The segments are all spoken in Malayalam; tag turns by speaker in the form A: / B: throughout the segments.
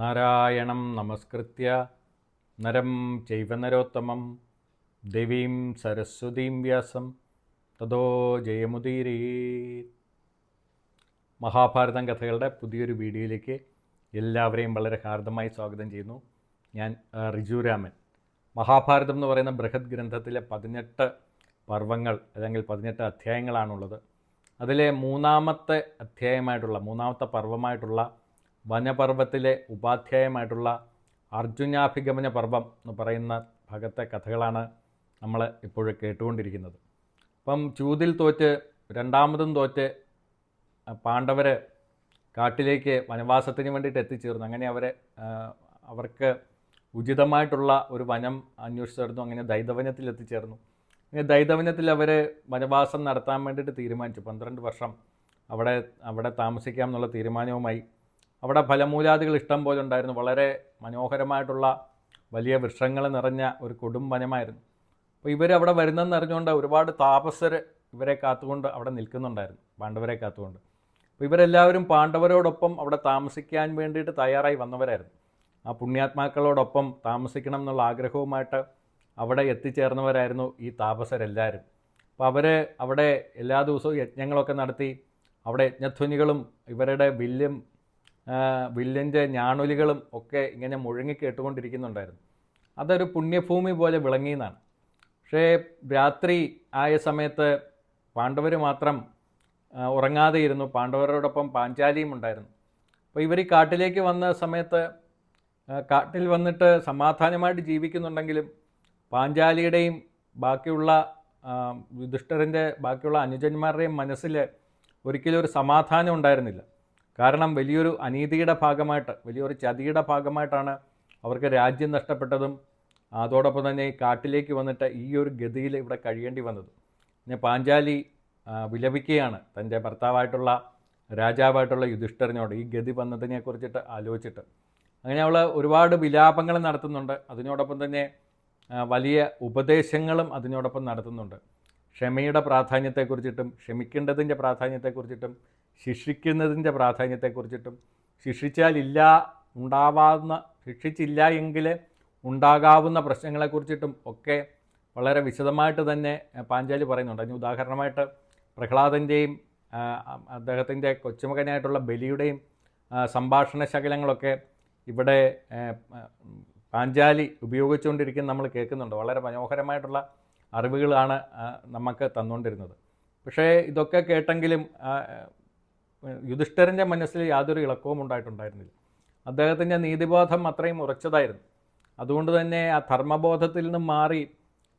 A: നാരായണം നമസ്കൃത്യ. നരം ചൈവ നരോത്തമം. ദേവീം സരസ്വതീം വ്യാസം. തതോ ജയമുദീരീ മഹാഭാരതം കഥകളുടെ പുതിയൊരു വീഡിയോയിലേക്ക് എല്ലാവരെയും വളരെ ഹാർദമായി സ്വാഗതം ചെയ്യുന്നു. ഞാൻ റിജുരാമൻ റിജു രാമൻ. മഹാഭാരതം എന്ന് പറയുന്ന ബൃഹത് ഗ്രന്ഥത്തിലെ പതിനെട്ട് പർവങ്ങൾ അല്ലെങ്കിൽ പതിനെട്ട് അധ്യായങ്ങളാണുള്ളത്. അതിലെ മൂന്നാമത്തെ അധ്യായമായിട്ടുള്ള മൂന്നാമത്തെ പർവമായിട്ടുള്ള വനപർവത്തിലെ ഉപാധ്യായമായിട്ടുള്ള അർജുനാഭിഗമന പർവം എന്ന് പറയുന്ന ഭാഗത്തെ കഥകളാണ് നമ്മൾ ഇപ്പോൾ കേട്ടുകൊണ്ടിരിക്കുന്നത്. അപ്പം ചൂതിൽ തോറ്റ് രണ്ടാമതും തോറ്റ് പാണ്ഡവർ കാട്ടിലേക്ക് വനവാസത്തിന് വേണ്ടിയിട്ട് എത്തിച്ചേർന്നു. അങ്ങനെ അവരെ അവർക്ക് ഉചിതമായിട്ടുള്ള ഒരു വനം അന്വേഷിച്ചിരുന്നു അങ്ങനെ ദൈതവനത്തിൽ എത്തിച്ചേർന്നു. അങ്ങനെ ദൈതവനത്തിൽ അവർ വനവാസം നടത്താൻ വേണ്ടിയിട്ട് തീരുമാനിച്ചു. പന്ത്രണ്ട് വർഷം അവിടെ അവിടെ താമസിക്കാം എന്നുള്ള തീരുമാനവുമായി അവിടെ ഫലമൂലാദികൾ ഇഷ്ടം പോലെ ഉണ്ടായിരുന്നു. വളരെ മനോഹരമായിട്ടുള്ള വലിയ വൃക്ഷങ്ങൾ നിറഞ്ഞ ഒരു കൊടും വനമായിരുന്നു. അപ്പോൾ അവിടെ വരുന്നതെന്ന് അറിഞ്ഞുകൊണ്ട് ഒരുപാട് താപസർ ഇവരെ കാത്തുകൊണ്ട് അവിടെ നിൽക്കുന്നുണ്ടായിരുന്നു പാണ്ഡവരെ കാത്തുകൊണ്ട്. അപ്പോൾ ഇവരെല്ലാവരും പാണ്ഡവരോടൊപ്പം അവിടെ താമസിക്കാൻ വേണ്ടിയിട്ട് തയ്യാറായി വന്നവരായിരുന്നു. ആ പുണ്യാത്മാക്കളോടൊപ്പം താമസിക്കണം എന്നുള്ള ആഗ്രഹവുമായിട്ട് അവിടെ എത്തിച്ചേർന്നവരായിരുന്നു ഈ താപസരെല്ലാവരും. അപ്പോൾ അവർ അവിടെ എല്ലാ ദിവസവും യജ്ഞങ്ങളൊക്കെ നടത്തി അവിടെ യജ്ഞധ്വനികളും ഇവരുടെ വില്ലും വില്ലിന്റെ ഞാണൊലികളും ഒക്കെ ഇങ്ങനെ മുഴങ്ങി കേട്ടുകൊണ്ടിരിക്കുന്നുണ്ടായിരുന്നു. അതൊരു പുണ്യഭൂമി പോലെ വിളങ്ങിയെന്നാണ് പക്ഷേ രാത്രി ആയ സമയത്ത് പാണ്ഡവർ മാത്രം ഉറങ്ങാതെ ഇരുന്നു പാണ്ഡവരോടൊപ്പം പാഞ്ചാലിയും ഉണ്ടായിരുന്നു. അപ്പോൾ ഇവർ ഈ കാട്ടിലേക്ക് വന്ന സമയത്ത് കാട്ടിൽ വന്നിട്ട് സമാധാനമായിട്ട് ജീവിക്കുന്നുണ്ടെങ്കിലും പാഞ്ചാലിയുടെയും ബാക്കിയുള്ള യുധിഷ്ഠിരന്റെ ബാക്കിയുള്ള അനുജന്മാരുടെയും മനസ്സിൽ ഒരിക്കലും ഒരു സമാധാനം ഉണ്ടായിരുന്നില്ല. കാരണം വലിയൊരു അനീതിയുടെ ഭാഗമായിട്ട് വലിയൊരു ചതിയുടെ ഭാഗമായിട്ടാണ് അവർക്ക് രാജ്യം നഷ്ടപ്പെട്ടതും അതോടൊപ്പം തന്നെ കാട്ടിലേക്ക് വന്നിട്ട് ഈ ഒരു ഗതിയിൽ ഇവിടെ കഴിയേണ്ടി വന്നത്. പിന്നെ പാഞ്ചാലി വിലപിക്കുകയാണ് തന്റെ ഭർത്താവായിട്ടുള്ള രാജാവായിട്ടുള്ള യുധിഷ്ഠരനോട് ഈ ഗതി വന്നതിനെ കുറിച്ചിട്ട് ആലോചിച്ചിട്ട്. അങ്ങനെ അവൾ ഒരുപാട് വിലാപങ്ങൾ നടത്തുന്നുണ്ട് അതിനോടൊപ്പം തന്നെ വലിയ ഉപദേശങ്ങളും അതിനോടൊപ്പം നടത്തുന്നുണ്ട്. ക്ഷമയുടെ പ്രാധാന്യത്തെക്കുറിച്ചിട്ടും ക്ഷമിക്കേണ്ടതിന്റെ പ്രാധാന്യത്തെക്കുറിച്ചിട്ടും ശിക്ഷിക്കുന്നതിന്റെ പ്രാധാന്യത്തെക്കുറിച്ചിട്ടും ശിക്ഷിച്ചാലില്ല ഉണ്ടാവാവുന്ന ശിക്ഷിച്ചില്ല എങ്കിൽ ഉണ്ടാകാവുന്ന പ്രശ്നങ്ങളെക്കുറിച്ചിട്ടും ഒക്കെ വളരെ വിശദമായിട്ട് തന്നെ പാഞ്ചാലി പറയുന്നുണ്ട്. അതിന് ഉദാഹരണമായിട്ട് പ്രഹ്ലാദന്റെയും അദ്ദേഹത്തിന്റെ കൊച്ചുമകനായിട്ടുള്ള ബലിയുടെയും സംഭാഷണ ശകലങ്ങളൊക്കെ ഇവിടെ പാഞ്ചാലി ഉപയോഗിച്ചുകൊണ്ടിരിക്കുന്ന നമ്മൾ കേൾക്കുന്നുണ്ട്. വളരെ മനോഹരമായിട്ടുള്ള അറിവുകളാണ് നമുക്ക് തന്നുകൊണ്ടിരുന്നത്. പക്ഷേ ഇതൊക്കെ കേട്ടെങ്കിലും യുധിഷ്ഠിരന്റെ മനസ്സിൽ യാതൊരു ഇളക്കവും ഉണ്ടായിട്ടുണ്ടായിരുന്നില്ല. അദ്ദേഹത്തിന്റെ നീതിബോധം അത്രയും ഉറച്ചതായിരുന്നു. അതുകൊണ്ട് തന്നെ ആ ധർമ്മബോധത്തിൽ നിന്നും മാറി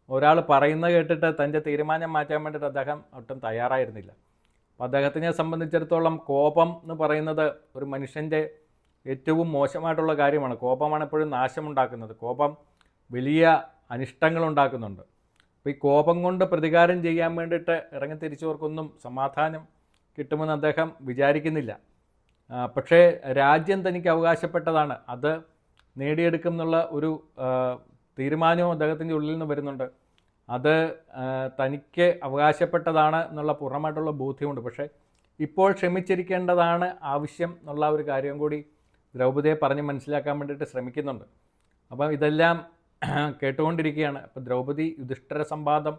A: ഒരാൾ പറയുന്നത് കേട്ടിട്ട് തന്റെ തീരുമാനം മാറ്റാൻ വേണ്ടിയിട്ട് അദ്ദേഹം ഒട്ടും തയ്യാറായിരുന്നില്ല. അപ്പോൾ അദ്ദേഹത്തിനെ സംബന്ധിച്ചിടത്തോളം കോപം എന്ന് പറയുന്നത് ഒരു മനുഷ്യന്റെ ഏറ്റവും മോശമായിട്ടുള്ള കാര്യമാണ്. കോപമാണ് എപ്പോഴും നാശമുണ്ടാക്കുന്നത്. കോപം വലിയ അനിഷ്ടങ്ങൾ ഉണ്ടാക്കുന്നുണ്ട്. അപ്പോൾ ഈ കോപം കൊണ്ട് പ്രതികാരം ചെയ്യാൻ വേണ്ടിയിട്ട് ഇറങ്ങി തിരിച്ചവർക്കൊന്നും സമാധാനം കിട്ടുമെന്ന് അദ്ദേഹം വിചാരിക്കുന്നില്ല. പക്ഷേ രാജ്യം തനിക്ക് അവകാശപ്പെട്ടതാണ്. അത് നേടിയെടുക്കും എന്നുള്ള ഒരു തീരുമാനവും അദ്ദേഹത്തിന്റെ ഉള്ളിൽ നിന്ന് വരുന്നുണ്ട്. അത് തനിക്ക് അവകാശപ്പെട്ടതാണ് എന്നുള്ള പൂർണമായിട്ടുള്ള ബോധ്യമുണ്ട്. പക്ഷേ ഇപ്പോൾ ക്ഷമിച്ചിരിക്കേണ്ടതാണ് ആവശ്യം എന്നുള്ള ഒരു കാര്യം കൂടി ദ്രൗപദിയെ പറഞ്ഞ് മനസ്സിലാക്കാൻ വേണ്ടിയിട്ട് ശ്രമിക്കുന്നുണ്ട്. അപ്പം ഇതെല്ലാം കേട്ടുകൊണ്ടിരിക്കുകയാണ്. അപ്പോൾ ദ്രൗപദി യുധിഷ്ഠിര സംവാദം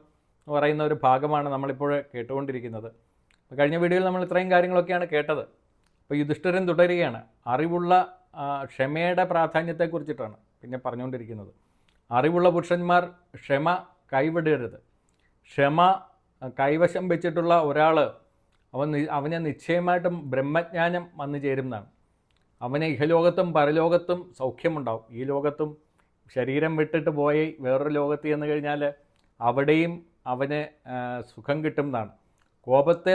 A: എന്ന് പറയുന്ന ഒരു ഭാഗമാണ് നമ്മളിപ്പോൾ കേട്ടുകൊണ്ടിരിക്കുന്നത്. കഴിഞ്ഞ വീഡിയോയിൽ നമ്മൾ ഇത്രയും കാര്യങ്ങളൊക്കെയാണ് കേട്ടത്. അപ്പോൾ യുധിഷ്ഠിരൻ തുടരുകയാണ്. അറിവുള്ള ക്ഷമയുടെ പ്രാധാന്യത്തെക്കുറിച്ചിട്ടാണ് പിന്നെ പറഞ്ഞുകൊണ്ടിരിക്കുന്നത്. അറിവുള്ള പുരുഷന്മാർ ക്ഷമ കൈവിടരുത്. ക്ഷമ കൈവശം വെച്ചിട്ടുള്ള ഒരാൾ അവൻ അവന് നിശ്ചയമായിട്ടും ബ്രഹ്മജ്ഞാനം വന്നു ചേരുന്നതാണ്. അവനെ ഇഹലോകത്തും പരലോകത്തും സൗഖ്യമുണ്ടാവും. ഈ ലോകത്തും ശരീരം വിട്ടിട്ട് പോയി വേറൊരു ലോകത്ത് ചെന്ന് കഴിഞ്ഞാൽ അവിടെയും അവന് സുഖം കിട്ടുന്നതാണ്. കോപത്തെ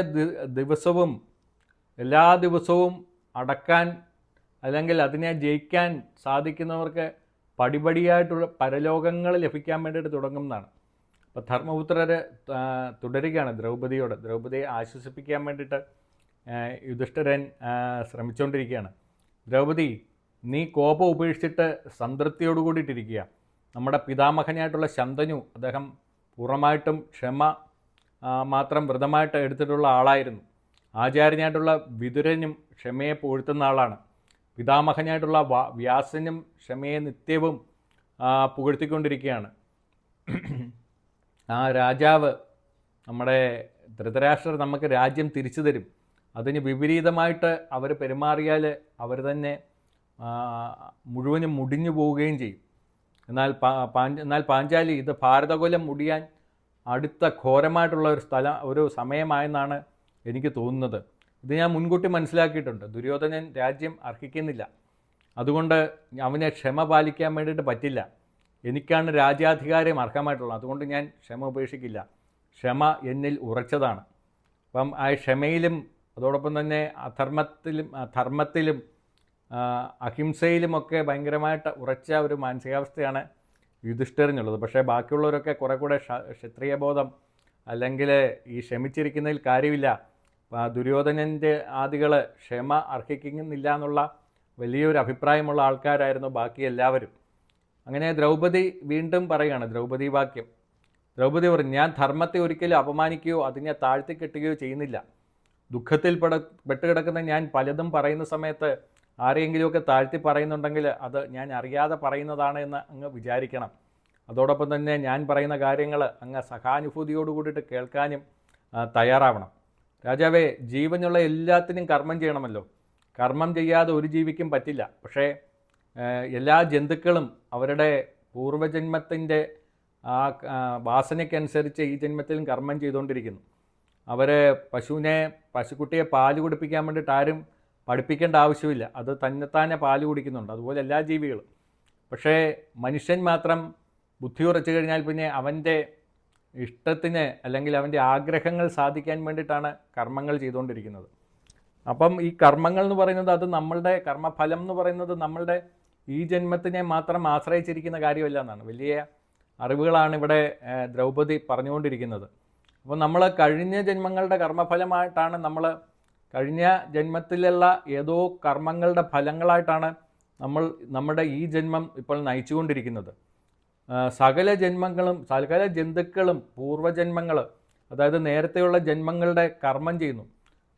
A: ദിവസവും എല്ലാ ദിവസവും അടക്കാൻ അല്ലെങ്കിൽ അതിനെ ജയിക്കാൻ സാധിക്കുന്നവർക്ക് പടിപടിയായിട്ടുള്ള പരലോകങ്ങൾ ലഭിക്കാൻ വേണ്ടിയിട്ട് തുടങ്ങുന്നതാണ് അപ്പോൾ ധർമ്മപുത്രർ തുടരുകയാണ് ദ്രൗപതിയോട് ദ്രൗപദിയെ ആശ്വസിപ്പിക്കാൻ വേണ്ടിയിട്ട് യുധിഷ്ഠരൻ ശ്രമിച്ചുകൊണ്ടിരിക്കുകയാണ് ദ്രൗപതി നീ കോപം ഉപേക്ഷിച്ചിട്ട് സംതൃപ്തിയോടുകൂടിയിട്ടിരിക്കുക. നമ്മുടെ പിതാമഹനായിട്ടുള്ള ശന്തനു അദ്ദേഹം പൂർണമായിട്ടും ക്ഷമ മാത്രം വ്രതമായിട്ട് എടുത്തിട്ടുള്ള ആളായിരുന്നു. ആചാര്യനായിട്ടുള്ള വിതുരനും ക്ഷമയെ പുകഴ്ത്തുന്ന ആളാണ്. പിതാമഹനായിട്ടുള്ള വ്യാസനും ക്ഷമയെ നിത്യവും പുകഴ്ത്തിക്കൊണ്ടിരിക്കുകയാണ്. ആ രാജാവ് നമ്മുടെ ധൃതരാഷ്ട്രർ നമുക്ക് രാജ്യം തിരിച്ചു തരും. അതിന് വിപരീതമായിട്ട് അവർ പെരുമാറിയാൽ അവർ തന്നെ മുഴുവനും മുടിഞ്ഞു പോവുകയും ചെയ്യും. എന്നാൽ പാ- എന്നാൽ പാഞ്ചാലി ഇത് ഭാരതകുലം മുടിയാൻ അടുത്ത ഘോരമായിട്ടുള്ള ഒരു സ്ഥലം ഒരു സമയമായെന്നാണ് എനിക്ക് തോന്നുന്നത്. ഇത് ഞാൻ മുൻകൂട്ടി മനസ്സിലാക്കിയിട്ടുണ്ട്. ദുര്യോധനൻ രാജ്യം അർഹിക്കുന്നില്ല. അതുകൊണ്ട് അവനെ ക്ഷമ പാലിക്കാൻ വേണ്ടിയിട്ട് പറ്റില്ല. എനിക്കാണ് രാജ്യാധികാരം അർഹമായിട്ടുള്ളത്. അതുകൊണ്ട് ഞാൻ ക്ഷമ ഉപേക്ഷിക്കില്ല. ക്ഷമ എന്നിൽ ഉറച്ചതാണ്. അപ്പം ആ ക്ഷമയിലും അതോടൊപ്പം തന്നെ അധർമ്മത്തിലും ധർമ്മത്തിലും അഹിംസയിലുമൊക്കെ ഭയങ്കരമായിട്ട് ഉറച്ച ഒരു മാനസികാവസ്ഥയാണ് യുധിഷ്ഠിരനുള്ളത്. പക്ഷേ ബാക്കിയുള്ളവരൊക്കെ കുറെ കൂടെ ക്ഷ- ക്ഷത്രിയബോധം അല്ലെങ്കിൽ ഈ ക്ഷമിച്ചിരിക്കുന്നതിൽ കാര്യമില്ല. ദുര്യോധനന്റെ ആദികൾ ക്ഷമ അർഹിക്കുന്നില്ല എന്നുള്ള വലിയൊരു അഭിപ്രായമുള്ള ആൾക്കാരായിരുന്നു ബാക്കി എല്ലാവരും. അങ്ങനെ ദ്രൗപദി വീണ്ടും പറയുകയാണ് ദ്രൗപദി വാക്യം. ദ്രൗപദി പറഞ്ഞു ഞാൻ ധർമ്മത്തെ ഒരിക്കലും അപമാനിക്കുകയോ അതിനെ താഴ്ത്തിക്കെട്ടുകയോ ചെയ്യുന്നില്ല. ദുഃഖത്തിൽ പെട പെട്ടുകിടക്കുന്ന ഞാൻ പലതും പറയുന്ന സമയത്ത് ആരെയെങ്കിലുമൊക്കെ താഴ്ത്തി പറയുന്നുണ്ടെങ്കിൽ അത് ഞാൻ അറിയാതെ പറയുന്നതാണ് എന്ന് അങ്ങ് വിചാരിക്കണം. അതോടൊപ്പം തന്നെ ഞാൻ പറയുന്ന കാര്യങ്ങൾ അങ്ങ് സഹാനുഭൂതിയോട് കൂടിയിട്ട് കേൾക്കാനും തയ്യാറാവണം. രാജാവേ ജീവനുള്ള എല്ലാത്തിനും കർമ്മം ചെയ്യണമല്ലോ. കർമ്മം ചെയ്യാതെ ഒരു ജീവിക്കും പറ്റില്ല. പക്ഷേ എല്ലാ ജന്തുക്കളും അവരുടെ പൂർവജന്മത്തിന്റെ ആ, വാസനയ്ക്കനുസരിച്ച് ഈ ജന്മത്തിലും കർമ്മം ചെയ്തുകൊണ്ടിരിക്കുന്നു. അവർ പശുവിനെ പശുക്കുട്ടിയെ പാൽ കുടിപ്പിക്കാൻ വേണ്ടിയിട്ട് ആരും പഠിപ്പിക്കേണ്ട ആവശ്യമില്ല. അത് തന്നെത്താനെ പാൽ കുടിക്കുന്നുണ്ട്. അതുപോലെ എല്ലാ ജീവികളും. പക്ഷേ മനുഷ്യൻ മാത്രം ബുദ്ധി ഉറച്ചു കഴിഞ്ഞാൽ പിന്നെ അവന്റെ ഇഷ്ടത്തിന് അല്ലെങ്കിൽ അവന്റെ ആഗ്രഹങ്ങൾ സാധിക്കാൻ വേണ്ടിയിട്ടാണ് കർമ്മങ്ങൾ ചെയ്തുകൊണ്ടിരിക്കുന്നത്. അപ്പം ഈ കർമ്മങ്ങൾ എന്ന് പറയുന്നത് അത് നമ്മളുടെ കർമ്മഫലം എന്ന് പറയുന്നത് നമ്മളുടെ ഈ ജന്മത്തിനെ മാത്രം ആശ്രയിച്ചിരിക്കുന്ന കാര്യമല്ല എന്നാണ്. വലിയ അറിവുകളാണ് ഇവിടെ ദ്രൗപദി പറഞ്ഞുകൊണ്ടിരിക്കുന്നത്. അപ്പോൾ നമ്മൾ കഴിഞ്ഞ ജന്മങ്ങളുടെ കർമ്മഫലമായിട്ടാണ് നമ്മൾ കഴിഞ്ഞ ജന്മത്തിലുള്ള ഏതോ കർമ്മങ്ങളുടെ ഫലങ്ങളായിട്ടാണ് നമ്മൾ നമ്മുടെ ഈ ജന്മം ഇപ്പോൾ നയിച്ചുകൊണ്ടിരിക്കുന്നത്. സകല ജന്മങ്ങളും സകല ജന്തുക്കളും പൂർവജന്മങ്ങൾ അതായത് നേരത്തെയുള്ള ജന്മങ്ങളുടെ കർമ്മം ചെയ്യുന്നു.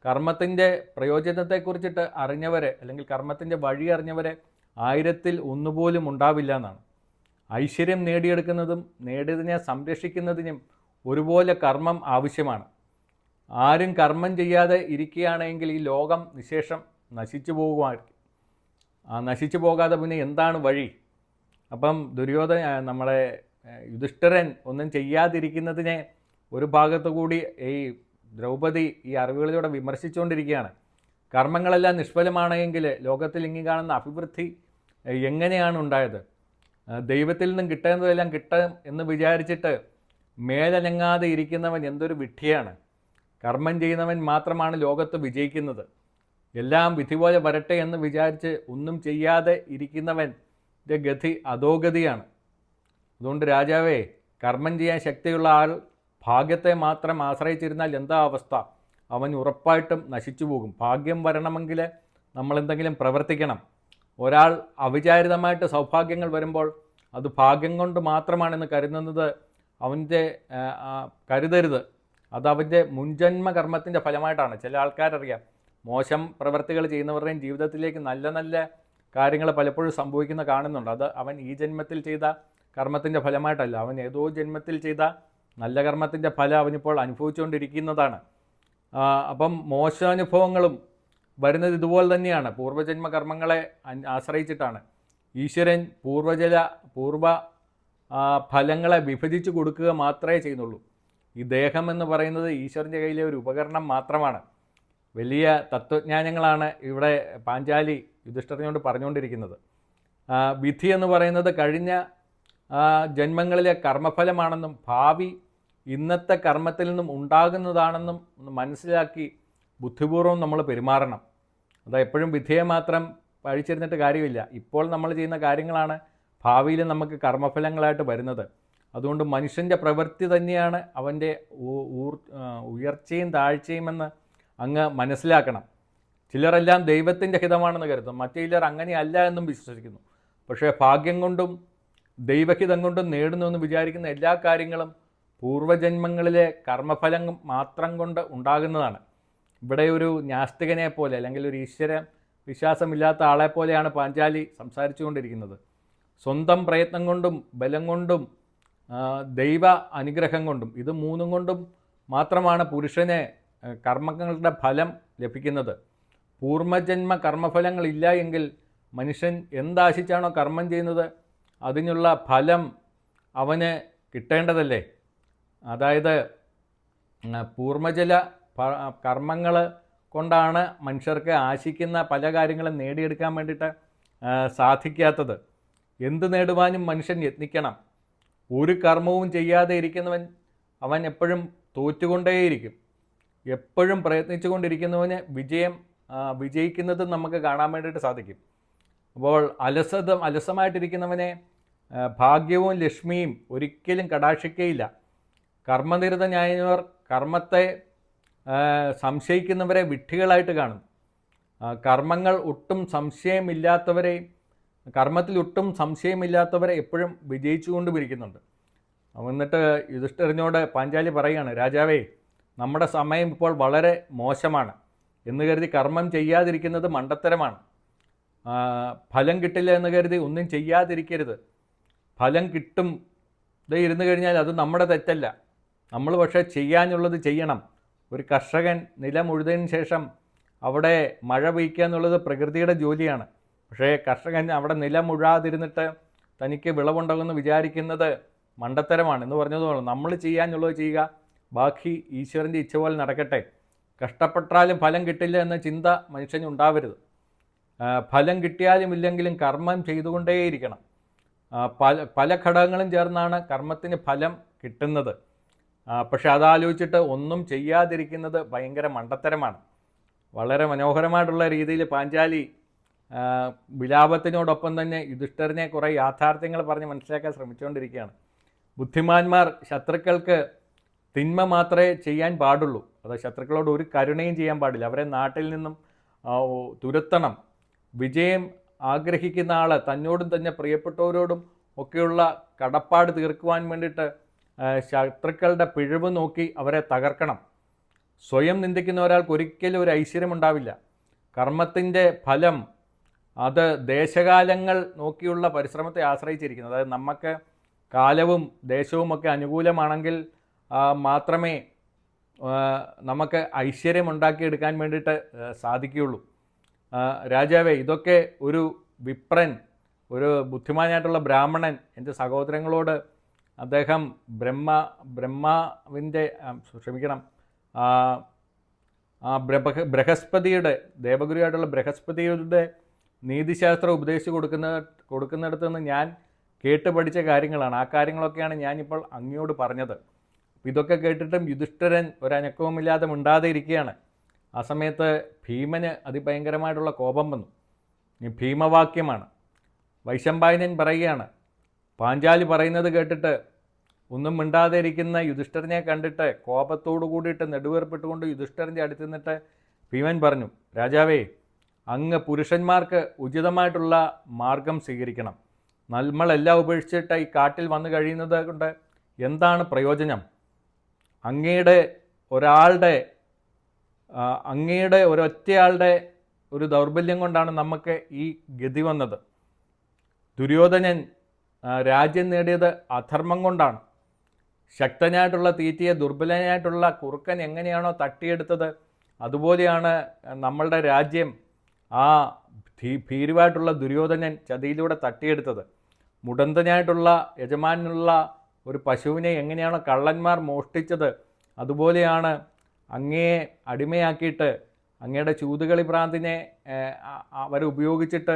A: കർമ്മത്തിന്റെ പ്രയോജനത്തെക്കുറിച്ചിട്ട് അറിഞ്ഞവരെ അല്ലെങ്കിൽ കർമ്മത്തിന്റെ വഴി അറിഞ്ഞവരെ ആയിരത്തിൽ ഒന്നുപോലും ഉണ്ടാവില്ല എന്നാണ്. ഐശ്വര്യം നേടിയെടുക്കുന്നതും നേടിയതിനെ സംരക്ഷിക്കുന്നതിനും ഒരുപോലെ കർമ്മം ആവശ്യമാണ്. ആരും കർമ്മം ചെയ്യാതെ ഇരിക്കുകയാണെങ്കിൽ ഈ ലോകം നിശേഷം നശിച്ചു പോകുമായിരിക്കും. ആ നശിച്ചു പോകാതെ പിന്നെ എന്താണ് വഴി? അപ്പം ദുര്യോധന നമ്മളെ യുധിഷ്ഠിരൻ ഒന്നും ചെയ്യാതിരിക്കുന്നതിനെ ഒരു ഭാഗത്തു കൂടി ഈ ദ്രൗപദി ഈ അറിവുകളിലൂടെ വിമർശിച്ചുകൊണ്ടിരിക്കുകയാണ്. കർമ്മങ്ങളെല്ലാം നിഷ്ഫലമാണെങ്കിൽ ലോകത്തിൽ ഇങ്ങി കാണുന്ന അഭിവൃദ്ധി എങ്ങനെയാണ് ഉണ്ടായത്? ദൈവത്തിൽ നിന്നും കിട്ടേണ്ടതെല്ലാം കിട്ടും എന്ന് വിചാരിച്ചിട്ട് മേലനങ്ങാതെ ഇരിക്കുന്നവൻ എന്തൊരു വിഡ്ഢിയാണ്? കർമ്മം ചെയ്യുന്നവൻ മാത്രമാണ് ലോകത്ത് വിജയിക്കുന്നത്. എല്ലാം വിധി പോലെ വരട്ടെ എന്ന് വിചാരിച്ച് ഒന്നും ചെയ്യാതെ ഇരിക്കുന്നവന്റെ ഗതി അധോഗതിയാണ്. അതുകൊണ്ട് രാജാവേ കർമ്മം ചെയ്യാൻ ശക്തിയുള്ള ആൾ ഭാഗ്യത്തെ മാത്രം ആശ്രയിച്ചിരുന്നാൽ എന്താ അവസ്ഥ? അവൻ ഉറപ്പായിട്ടും നശിച്ചു പോകും. ഭാഗ്യം വരണമെങ്കിൽ നമ്മൾ എന്തെങ്കിലും പ്രവർത്തിക്കണം. ഒരാൾ അവിചാരിതമായിട്ട് സൗഭാഗ്യങ്ങൾ വരുമ്പോൾ അത് ഭാഗ്യം കൊണ്ട് മാത്രമാണെന്ന് കരുതുന്നത് അവന്റെ കരുതരുത്. അത് അവന്റെ മുൻജന്മ കർമ്മത്തിന്റെ ഫലമായിട്ടാണ്. ചില ആൾക്കാരറിയാം മോശം പ്രവൃത്തികൾ ചെയ്യുന്നവരുടെയും ജീവിതത്തിലേക്ക് നല്ല നല്ല കാര്യങ്ങൾ പലപ്പോഴും സംഭവിക്കുന്ന കാണുന്നുണ്ട്. അത് അവൻ ഈ ജന്മത്തിൽ ചെയ്ത കർമ്മത്തിന്റെ ഫലമായിട്ടല്ല. അവൻ ഏതോ ജന്മത്തിൽ ചെയ്ത നല്ല കർമ്മത്തിന്റെ ഫലം അവനിപ്പോൾ അനുഭവിച്ചുകൊണ്ടിരിക്കുന്നതാണ്. അപ്പം മോശാനുഭവങ്ങളും വരുന്നത് ഇതുപോലെ തന്നെയാണ്. പൂർവജന്മ കർമ്മങ്ങളെ ആശ്രയിച്ചിട്ടാണ്. ഈശ്വരൻ പൂർവജല പൂർവ ഫലങ്ങളെ വിഭജിച്ച് കൊടുക്കുക മാത്രമേ ചെയ്യുന്നുള്ളൂ. ഈ ദേഹം എന്ന് പറയുന്നത് ഈശ്വരന്റെ കയ്യിലെ ഒരു ഉപകരണം മാത്രമാണ്. വലിയ തത്വജ്ഞാനങ്ങളാണ് ഇവിടെ പാഞ്ചാലി യുധിഷ്ഠിരനോട് പറഞ്ഞുകൊണ്ടിരിക്കുന്നത്. വിധി എന്ന് പറയുന്നത് കഴിഞ്ഞ ജന്മങ്ങളിലെ കർമ്മഫലമാണെന്നും ഭാവി ഇന്നത്തെ കർമ്മത്തിൽ നിന്നും ഉണ്ടാകുന്നതാണെന്നും മനസ്സിലാക്കി ബുദ്ധിപൂർവം നമ്മൾ പെരുമാറണം. അത് എപ്പോഴും വിധിയെ മാത്രം പഴിച്ചിരുന്നിട്ട് കാര്യമില്ല. ഇപ്പോൾ നമ്മൾ ചെയ്യുന്ന കാര്യങ്ങളാണ് ഭാവിയിൽ നമുക്ക് കർമ്മഫലങ്ങളായിട്ട് വരുന്നത്. അതുകൊണ്ട് മനുഷ്യന്റെ പ്രവൃത്തി തന്നെയാണ് അവന്റെ ഉയർച്ചയും ഉയർച്ചയും താഴ്ചയുമെന്ന് അങ്ങ് മനസ്സിലാക്കണം. ചിലരെല്ലാം ദൈവത്തിന്റെ ഹിതമാണെന്ന് കരുതും മറ്റു ചിലർ അങ്ങനെയല്ല എന്നും വിശ്വസിക്കുന്നു. പക്ഷേ ഭാഗ്യം കൊണ്ടും ദൈവഹിതം കൊണ്ടും നേടുന്നുവെന്ന് വിചാരിക്കുന്ന എല്ലാ കാര്യങ്ങളും പൂർവജന്മങ്ങളിലെ കർമ്മഫലം മാത്രം കൊണ്ട് ഉണ്ടാകുന്നതാണ്. ഇവിടെ ഒരു നാസ്തികനെ പോലെ അല്ലെങ്കിൽ ഒരു ഈശ്വര വിശ്വാസമില്ലാത്ത ആളെ പോലെയാണ് പാഞ്ചാലി സംസാരിച്ചുകൊണ്ടിരിക്കുന്നത്. സ്വന്തം പ്രയത്നം കൊണ്ടും ബലം കൊണ്ടും ദൈവ അനുഗ്രഹം കൊണ്ടും ഇത് മൂന്നും കൊണ്ടും മാത്രമാണ് പുരുഷനെ കർമ്മങ്ങളുടെ ഫലം ലഭിക്കുന്നത്. പൂർവജന്മ കർമ്മഫലങ്ങളില്ല എങ്കിൽ മനുഷ്യൻ എന്താശിച്ചാണോ കർമ്മം ചെയ്യുന്നത്? അതിനുള്ള ഫലം അവന് കിട്ടേണ്ടതല്ലേ? അതായത് പൂർവജല കർമ്മങ്ങൾ കൊണ്ടാണ് മനുഷ്യർക്ക് ആശിക്കുന്ന പല കാര്യങ്ങളും നേടിയെടുക്കാൻ വേണ്ടിയിട്ട് സാധിക്കാത്തത്. എന്ത് നേടുവാനും മനുഷ്യൻ യത്നിക്കണം. ഒരു കർമ്മവും ചെയ്യാതെ ഇരിക്കുന്നവൻ അവൻ എപ്പോഴും തോറ്റുകൊണ്ടേയിരിക്കും. എപ്പോഴും പ്രയത്നിച്ചുകൊണ്ടിരിക്കുന്നവന് വിജയം വിജയിക്കുന്നത് നമുക്ക് കാണാൻ വേണ്ടിയിട്ട് സാധിക്കും. അപ്പോൾ അലസത അലസമായിട്ടിരിക്കുന്നവനെ ഭാഗ്യവും ലക്ഷ്മിയും ഒരിക്കലും കടാക്ഷിക്കയില്ല. കർമ്മനിരതനായവർ കർമ്മത്തെ സംശയിക്കുന്നവരെ വിഡ്ഢികളായിട്ട് കാണും. കർമ്മങ്ങൾ ഒട്ടും സംശയമില്ലാത്തവരെയും കർമ്മത്തിൽ ഒട്ടും സംശയമില്ലാത്തവരെ എപ്പോഴും വിജയിച്ചുകൊണ്ട് ഇരിക്കുന്നുണ്ട് എന്നിട്ട് യുധിഷ്ഠിരനോട് പാഞ്ചാലി പറയുകയാണ് രാജാവേ നമ്മുടെ സമയം ഇപ്പോൾ വളരെ മോശമാണ്. എന്ന് കരുതി കർമ്മം ചെയ്യാതിരിക്കുന്നത് മണ്ടത്തരമാണ്. ഫലം കിട്ടില്ല എന്ന് കരുതി ഒന്നും ചെയ്യാതിരിക്കരുത്. ഫലം കിട്ടും. ഇത് ഇരുന്ന് കഴിഞ്ഞാൽ അത് നമ്മുടെ തെറ്റല്ല. നമ്മൾ പക്ഷേ ചെയ്യാനുള്ളത് ചെയ്യണം. ഒരു കർഷകൻ നിലമുഴുതിന് ശേഷം അവിടെ മഴ പെയ്ക്കുക എന്നുള്ളത് പ്രകൃതിയുടെ ജോലിയാണ്. പക്ഷേ കർഷകൻ അവിടെ നിലം ഉഴാതിരുന്നിട്ട് തനിക്ക് വിളവുണ്ടാകുമെന്ന് വിചാരിക്കുന്നത് മണ്ടത്തരമാണ് എന്ന് പറഞ്ഞതുപോലെ നമ്മൾ ചെയ്യാനുള്ളത് ചെയ്യുക. ബാക്കി ഈശ്വരന്റെ ഇച്ഛ പോലെ നടക്കട്ടെ. കഷ്ടപ്പെട്ടാലും ഫലം കിട്ടില്ല എന്ന ചിന്ത മനുഷ്യന് ഉണ്ടാവരുത്. ഫലം കിട്ടിയാലും ഇല്ലെങ്കിലും കർമ്മം ചെയ്തുകൊണ്ടേയിരിക്കണം. പല പല ഘടകങ്ങളും ചേർന്നാണ് കർമ്മത്തിന് ഫലം കിട്ടുന്നത്. പക്ഷെ അതാലോചിച്ചിട്ട് ഒന്നും ചെയ്യാതിരിക്കുന്നത് ഭയങ്കര മണ്ടത്തരമാണ്. വളരെ മനോഹരമായിട്ടുള്ള രീതിയിൽ പാഞ്ചാലി വിലാപത്തിനോടൊപ്പം തന്നെ യുധിഷ്ഠരനെ കുറേ യാഥാർത്ഥ്യങ്ങൾ പറഞ്ഞ് മനസ്സിലാക്കാൻ ശ്രമിച്ചുകൊണ്ടിരിക്കുകയാണ്. ബുദ്ധിമാന്മാർ ശത്രുക്കൾക്ക് തിന്മ മാത്രമേ ചെയ്യാൻ പാടുള്ളൂ. അത് ശത്രുക്കളോട് ഒരു കരുണയും ചെയ്യാൻ പാടില്ല. അവരെ നാട്ടിൽ നിന്നും തുരത്തണം. വിജയം ആഗ്രഹിക്കുന്ന ആൾ തന്നോടും തന്നെ പ്രിയപ്പെട്ടവരോടും ഒക്കെയുള്ള കടപ്പാട് തീർക്കുവാൻ വേണ്ടിയിട്ട് ശത്രുക്കളുടെ പിഴവ് നോക്കി അവരെ തകർക്കണം. സ്വയം നിന്ദിക്കുന്ന ഒരാൾക്ക് ഒരിക്കലും ഒരു ഐശ്വര്യം ഉണ്ടാവില്ല കർമ്മത്തിന്റെ ഫലം അത് ദേശകാലങ്ങൾ നോക്കിയുള്ള പരിശ്രമത്തെ ആശ്രയിച്ചിരിക്കുന്നു അതായത് നമുക്ക് കാലവും ദേശവും ഒക്കെ അനുകൂലമാണെങ്കിൽ മാത്രമേ നമുക്ക് ഐശ്വര്യം ഉണ്ടാക്കിയെടുക്കാൻ വേണ്ടിയിട്ട് സാധിക്കുകയുള്ളൂ. രാജാവേ ഇതൊക്കെ ഒരു വിപ്രൻ ഒരു ബുദ്ധിമാനായിട്ടുള്ള ബ്രാഹ്മണൻ എന്റെ സഹോദരങ്ങളോട് അദ്ദേഹം ബ്രഹ്മ ബ്രഹ്മാവിന്റെ ക്ഷമിക്കണം ബൃഹസ്പതിയുടെ ദേവഗുരുവായിട്ടുള്ള ബൃഹസ്പതിയുടെ നീതിശാസ്ത്രം ഉപദേശിച്ച് കൊടുക്കുന്ന കൊടുക്കുന്നിടത്ത് നിന്ന് ഞാൻ കേട്ട് പഠിച്ച കാര്യങ്ങളാണ്. ആ കാര്യങ്ങളൊക്കെയാണ് ഞാനിപ്പോൾ അങ്ങയോട് പറഞ്ഞത്. ഇതൊക്കെ കേട്ടിട്ടും യുധിഷ്ഠിരൻ ഒരനക്കവുമില്ലാതെ മിണ്ടാതെ ഇരിക്കുകയാണ് ആ സമയത്ത് ഭീമന് അതിഭയങ്കരമായിട്ടുള്ള കോപം വന്നു. ഭീമവാക്യമാണ്. വൈശമ്പായനൻ പറയുകയാണ്. പാഞ്ചാലി പറയുന്നത് കേട്ടിട്ട് ഒന്നും മിണ്ടാതെ ഇരിക്കുന്ന യുധിഷ്ഠിരനെ കണ്ടിട്ട് കോപത്തോടു കൂടിയിട്ട് നെടുവേർപ്പെട്ടുകൊണ്ട് യുധിഷ്ഠിരന്റെ അടുത്ത് നിന്നിട്ട് ഭീമൻ പറഞ്ഞു രാജാവേ അങ്ങ് പുരുഷന്മാർക്ക് ഉചിതമായിട്ടുള്ള മാർഗം സ്വീകരിക്കണം. നമ്മളെല്ലാം ഉപേക്ഷിച്ചിട്ട് ഈ കാട്ടിൽ വന്നു കഴിയുന്നത് കൊണ്ട് എന്താണ് പ്രയോജനം? അങ്ങയുടെ ഒരാളുടെ അങ്ങയുടെ ഒരൊറ്റയാളുടെ ഒരു ദൗർബല്യം കൊണ്ടാണ് നമുക്ക് ഈ ഗതി വന്നത്. ദുര്യോധനൻ രാജ്യം നേടിയത് അധർമ്മം കൊണ്ടാണ്. ശക്തനായിട്ടുള്ള തീറ്റിയെ ദുർബലനായിട്ടുള്ള കുറുക്കൻ എങ്ങനെയാണോ തട്ടിയെടുത്തത് അതുപോലെയാണ് നമ്മളുടെ രാജ്യം ആ ഭീരുവായിട്ടുള്ള ദുര്യോധനൻ ചതിയിലൂടെ തട്ടിയെടുത്തത്. മുടന്തനായിട്ടുള്ള യജമാനുള്ള ഒരു പശുവിനെ എങ്ങനെയാണോ കള്ളന്മാർ മോഷ്ടിച്ചത് അതുപോലെയാണ് അങ്ങയെ അടിമയാക്കിയിട്ട് അങ്ങയുടെ ചൂതുകളി പ്രാന്തിനെ അവർ ഉപയോഗിച്ചിട്ട്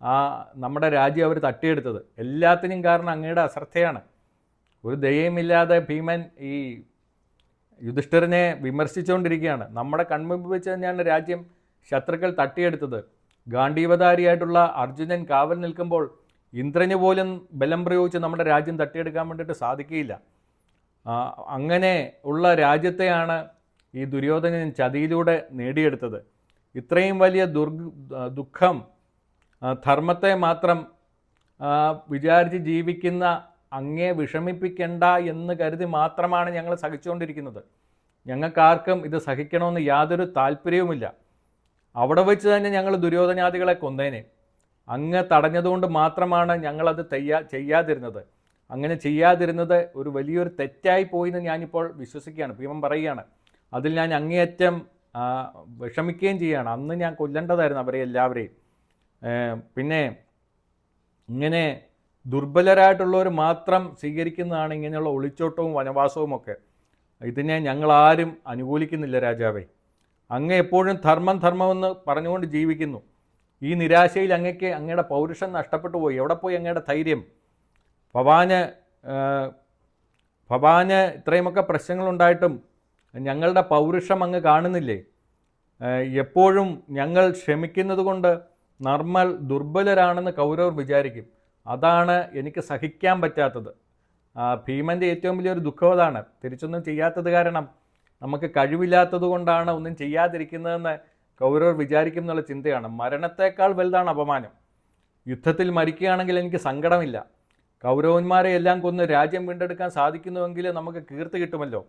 A: ആ നമ്മുടെ രാജ്യം അവർ തട്ടിയെടുത്തത്. എല്ലാത്തിനും കാരണം അങ്ങയുടെ അശ്രദ്ധയാണ്. ഒരു ദയയുമില്ലാതെ ഭീമൻ ഈ യുധിഷ്ഠിരനെ വിമർശിച്ചുകൊണ്ടിരിക്കുകയാണ്. നമ്മുടെ കൺമുമ്പിൽ വെച്ച് തന്നെയാണ് രാജ്യം ശത്രുക്കൾ തട്ടിയെടുത്തത്. ഗാന്ധീവധാരിയായിട്ടുള്ള അർജുനൻ കാവൽ നിൽക്കുമ്പോൾ ഇന്ദ്രന് പോലും ബലം പ്രയോഗിച്ച് നമ്മുടെ രാജ്യം തട്ടിയെടുക്കാൻ വേണ്ടിയിട്ട് സാധിക്കുകയില്ല. അങ്ങനെ ഉള്ള രാജ്യത്തെയാണ് ഈ ദുര്യോധനൻ ചതിയിലൂടെ നേടിയെടുത്തത്. ഇത്രയും വലിയ ദുർ ദുഃഖം ധർമ്മത്തെ മാത്രം വിചാരിച്ച് ജീവിക്കുന്ന അങ്ങേ വിഷമിപ്പിക്കണ്ട എന്ന് കരുതി മാത്രമാണ് ഞങ്ങൾ സഹിച്ചുകൊണ്ടിരിക്കുന്നത്. ഞങ്ങൾക്കാർക്കും ഇത് സഹിക്കണമെന്ന് യാതൊരു താല്പര്യവുമില്ല. അവിടെ വെച്ച് തന്നെ ഞങ്ങൾ ദുര്യോധനാദികളെ കൊന്നേനെ. അങ്ങ് തടഞ്ഞതുകൊണ്ട് മാത്രമാണ് ഞങ്ങളത് തയ്യാ ചെയ്യാതിരുന്നത്. അങ്ങനെ ചെയ്യാതിരുന്നത് ഒരു വലിയൊരു തെറ്റായി പോയി എന്ന് ഞാനിപ്പോൾ വിശ്വസിക്കുകയാണ് ഭീമൻ പറയുകയാണ്. അതിൽ ഞാൻ അങ്ങേയറ്റം വിഷമിക്കുകയും ചെയ്യുകയാണ്. അന്ന് ഞാൻ കൊല്ലേണ്ടതായിരുന്നു അവരെ എല്ലാവരെയും. പിന്നെ ഇങ്ങനെ ദുർബലരായിട്ടുള്ളവർ മാത്രം സ്വീകരിക്കുന്നതാണ് ഇങ്ങനെയുള്ള ഒളിച്ചോട്ടവും വനവാസവും ഒക്കെ ഇതിനെ ഞങ്ങളാരും അനുകൂലിക്കുന്നില്ല രാജാവേ. അങ്ങ് എപ്പോഴും ധർമ്മം ധർമ്മമെന്ന് പറഞ്ഞുകൊണ്ട് ജീവിക്കുന്നു. ഈ നിരാശയിൽ അങ്ങക്ക് അങ്ങയുടെ പൗരുഷം നഷ്ടപ്പെട്ടു പോയി. എവിടെ പോയി അങ്ങയുടെ ധൈര്യം? ഭവാന് ഭവാന് ഇത്രയുമൊക്കെ പ്രശ്നങ്ങളുണ്ടായിട്ടും ഞങ്ങളുടെ പൗരുഷം അങ്ങ് കാണുന്നില്ലേ? എപ്പോഴും ഞങ്ങൾ ക്ഷമിക്കുന്നത് കൊണ്ട് നർമ്മൽ ദുർബലരാണെന്ന് കൗരവർ വിചാരിക്കും. അതാണ് എനിക്ക് സഹിക്കാൻ പറ്റാത്തത്. ഭീമന്റെ ഏറ്റവും വലിയൊരു ദുഃഖം അതാണ്. തിരിച്ചൊന്നും ചെയ്യാത്തത് കാരണം നമുക്ക് കഴിവില്ലാത്തത് കൊണ്ടാണ് ഒന്നും ചെയ്യാതിരിക്കുന്നതെന്ന് കൗരവർ വിചാരിക്കും എന്നുള്ള ചിന്തയാണ്. മരണത്തേക്കാൾ വലുതാണ് അപമാനം. യുദ്ധത്തിൽ മരിക്കുകയാണെങ്കിൽ എനിക്ക് സങ്കടമില്ല. കൗരവന്മാരെ എല്ലാം കൊന്ന് രാജ്യം വീണ്ടെടുക്കാൻ സാധിക്കുന്നുവെങ്കിൽ നമുക്ക് കീർത്തി കിട്ടുമല്ലോ.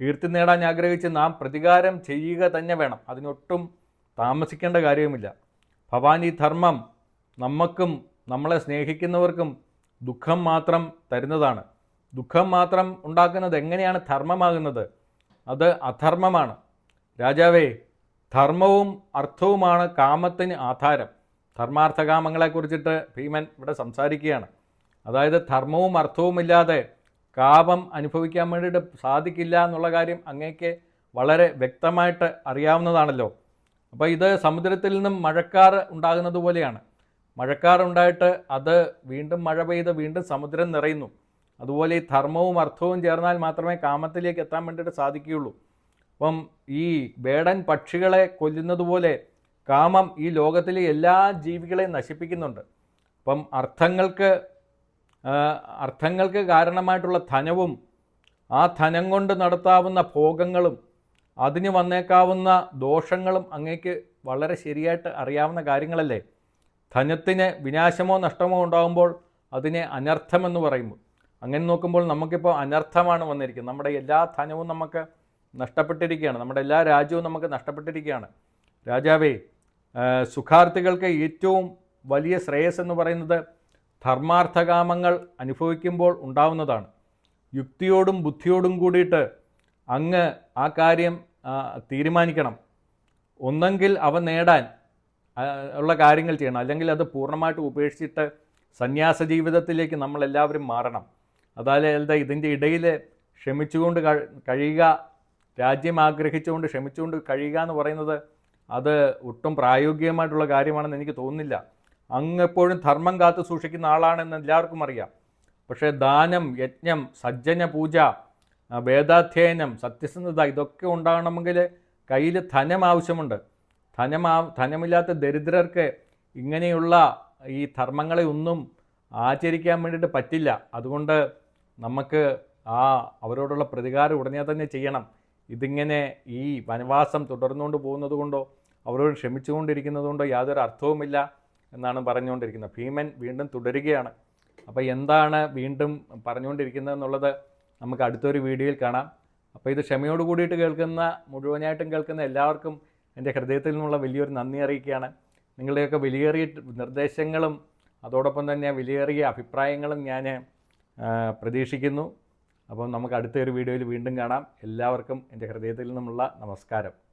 A: കീർത്തി നേടാൻ ആഗ്രഹിച്ച് നാം പ്രതികാരം ചെയ്യുക തന്നെ വേണം. അതിനൊട്ടും താമസിക്കേണ്ട കാര്യവുമില്ല. ഭവാനി ധർമ്മം നമുക്കും നമ്മളെ സ്നേഹിക്കുന്നവർക്കും ദുഃഖം മാത്രം തരുന്നതാണ്. ദുഃഖം മാത്രം ഉണ്ടാക്കുന്നത് എങ്ങനെയാണ് ധർമ്മമാകുന്നത്? അത് അധർമ്മമാണ്. രാജാവേ ധർമ്മവും അർത്ഥവുമാണ് കാമത്തിന് ആധാരം. ധർമാർത്ഥകാമങ്ങളെക്കുറിച്ചിട്ട് ഭീമൻ ഇവിടെ സംസാരിക്കുകയാണ്. അതായത് ധർമ്മവും അർത്ഥവുമില്ലാതെ കാമം അനുഭവിക്കാൻ വേണ്ടിയിട്ട് സാധിക്കില്ല എന്നുള്ള കാര്യം അങ്ങേക്ക് വളരെ വ്യക്തമായിട്ട് അറിയാവുന്നതാണല്ലോ. അപ്പോൾ ഇത് സമുദ്രത്തിൽ നിന്നും മഴക്കാർ ഉണ്ടാകുന്നത് പോലെയാണ്. മഴക്കാർ ഉണ്ടായിട്ട് അത് വീണ്ടും മഴ പെയ്ത് വീണ്ടും സമുദ്രം നിറയുന്നു. അതുപോലെ ഈ ധർമ്മവും അർത്ഥവും ചേർന്നാൽ മാത്രമേ കാമത്തിലേക്ക് എത്താൻ വേണ്ടിയിട്ട് സാധിക്കുകയുള്ളൂ. അപ്പം ഈ വേടൻ പക്ഷികളെ കൊല്ലുന്നത് പോലെ കാമം ഈ ലോകത്തിലെ എല്ലാ ജീവികളെയും നശിപ്പിക്കുന്നുണ്ട്. അപ്പം അർത്ഥങ്ങൾക്ക് അർത്ഥങ്ങൾക്ക് കാരണമായിട്ടുള്ള ധനവും ആ ധനം കൊണ്ട് നടത്താവുന്ന ഭോഗങ്ങളും അതിന് വന്നേക്കാവുന്ന ദോഷങ്ങളും അങ്ങേക്ക് വളരെ ശരിയായിട്ട് അറിയാവുന്ന കാര്യങ്ങളല്ലേ? ധനത്തിന് വിനാശമോ നഷ്ടമോ ഉണ്ടാകുമ്പോൾ അതിനെ അനർത്ഥമെന്ന് പറയുമ്പോൾ. അങ്ങനെ നോക്കുമ്പോൾ നമുക്കിപ്പോൾ അനർത്ഥമാണ് വന്നിരിക്കുന്നത്. നമ്മുടെ എല്ലാ ധനവും നമുക്ക് നഷ്ടപ്പെട്ടിരിക്കുകയാണ്. നമ്മുടെ എല്ലാ രാജ്യവും നമുക്ക് നഷ്ടപ്പെട്ടിരിക്കുകയാണ്. രാജാവേ സുഖാർത്ഥികൾക്ക് ഏറ്റവും വലിയ ശ്രേയസ് എന്ന് പറയുന്നത് ധർമാർത്ഥകാമങ്ങൾ അനുഭവിക്കുമ്പോൾ ഉണ്ടാവുന്നതാണ്. യുക്തിയോടും ബുദ്ധിയോടും കൂടിയിട്ട് അങ്ങ് ആ കാര്യം തീരുമാനിക്കണം. ഒന്നെങ്കിൽ അവ നേടാൻ ഉള്ള കാര്യങ്ങൾ ചെയ്യണം. അല്ലെങ്കിൽ അത് പൂർണമായിട്ട് ഉപേക്ഷിച്ചിട്ട് സന്യാസ ജീവിതത്തിലേക്ക് നമ്മളെല്ലാവരും മാറണം. അതായത് ഇതിന്റെ ഇടയിൽ ക്ഷമിച്ചുകൊണ്ട് കഴി- കഴിയുക രാജ്യം ആഗ്രഹിച്ചുകൊണ്ട് ക്ഷമിച്ചുകൊണ്ട് കഴിയുക എന്ന് പറയുന്നത് അത് ഒട്ടും പ്രായോഗികമായിട്ടുള്ള കാര്യമാണെന്ന് എനിക്ക് തോന്നുന്നില്ല. അങ്ങ് എപ്പോഴും ധർമ്മം കാത്തു സൂക്ഷിക്കുന്ന ആളാണെന്ന് എല്ലാവർക്കും അറിയാം. പക്ഷേ ദാനം യജ്ഞം സജ്ജന പൂജ വേദാധ്യയനം സത്യസന്ധത ഇതൊക്കെ ഉണ്ടാകണമെങ്കിൽ കയ്യിൽ ധനം ആവശ്യമുണ്ട്. ധനം ആ ധനമില്ലാത്ത ദരിദ്രർക്ക് ഇങ്ങനെയുള്ള ഈ ധർമ്മങ്ങളെ ഒന്നും ആചരിക്കാൻ വേണ്ടിയിട്ട് പറ്റില്ല. അതുകൊണ്ട് നമുക്ക് ആ അവരോടുള്ള പ്രതികാരം ഉടനെ തന്നെ ചെയ്യണം. ഇതിങ്ങനെ ഈ വനവാസം തുടർന്നുകൊണ്ട് പോകുന്നത് കൊണ്ടോ അവരോട് ക്ഷമിച്ചുകൊണ്ടിരിക്കുന്നത് കൊണ്ടോ യാതൊരു അർത്ഥവുമില്ല എന്നാണ് പറഞ്ഞുകൊണ്ടിരിക്കുന്നത്. ഭീമൻ വീണ്ടും തുടരുകയാണ്. അപ്പോൾ എന്താണ് വീണ്ടും പറഞ്ഞുകൊണ്ടിരിക്കുന്നത് എന്നുള്ളത് നമുക്ക് അടുത്തൊരു വീഡിയോയിൽ കാണാം. അപ്പോൾ ഇത് ക്ഷമയോട് കൂടിയിട്ട് കേൾക്കുന്ന മുഴുവനായിട്ടും കേൾക്കുന്ന എല്ലാവർക്കും എന്റെ ഹൃദയത്തിൽ നിന്നുള്ള വലിയൊരു നന്ദി അറിയിക്കുകയാണ്. നിങ്ങളുടെയൊക്കെ വിലയേറിയ നിർദ്ദേശങ്ങളും അതോടൊപ്പം തന്നെ വിലയേറിയ അഭിപ്രായങ്ങളും ഞാൻ പ്രതീക്ഷിക്കുന്നു. അപ്പം നമുക്ക് അടുത്ത ഒരു വീഡിയോയിൽ വീണ്ടും കാണാം. എല്ലാവർക്കും എന്റെ ഹൃദയത്തിൽ നിന്നുമുള്ള നമസ്കാരം.